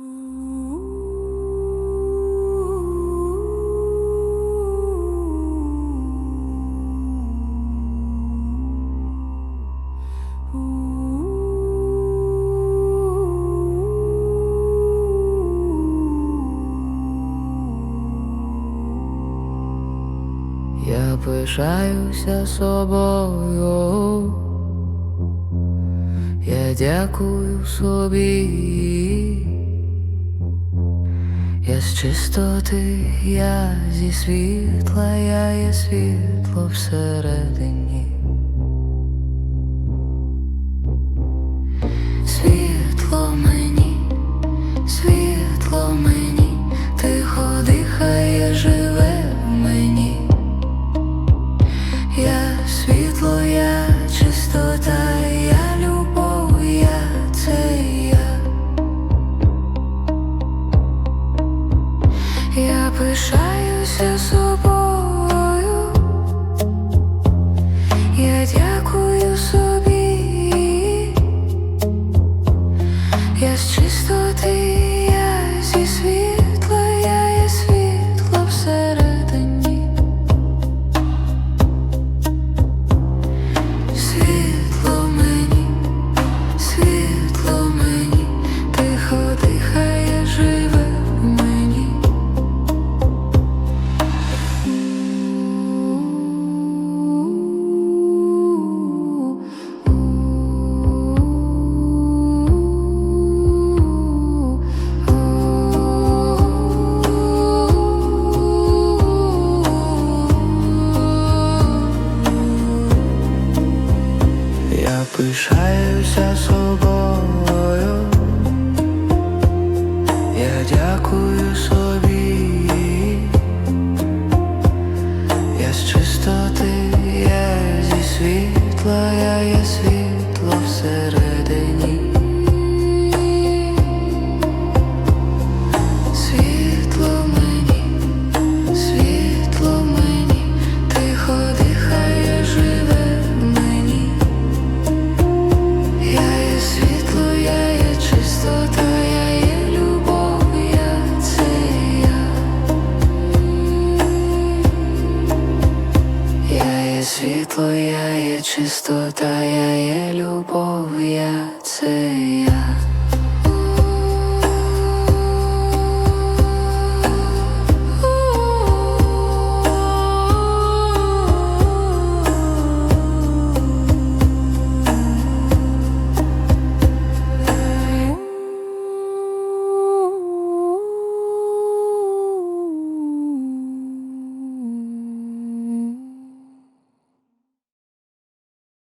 Я пишаюся собою, я дякую собі, я з чистоти, я зі світла, я є світло всередині. Світло пишаюся собою, пишаюся собою, я дякую собі, я з світло, я є чистота, я є любов, я це я.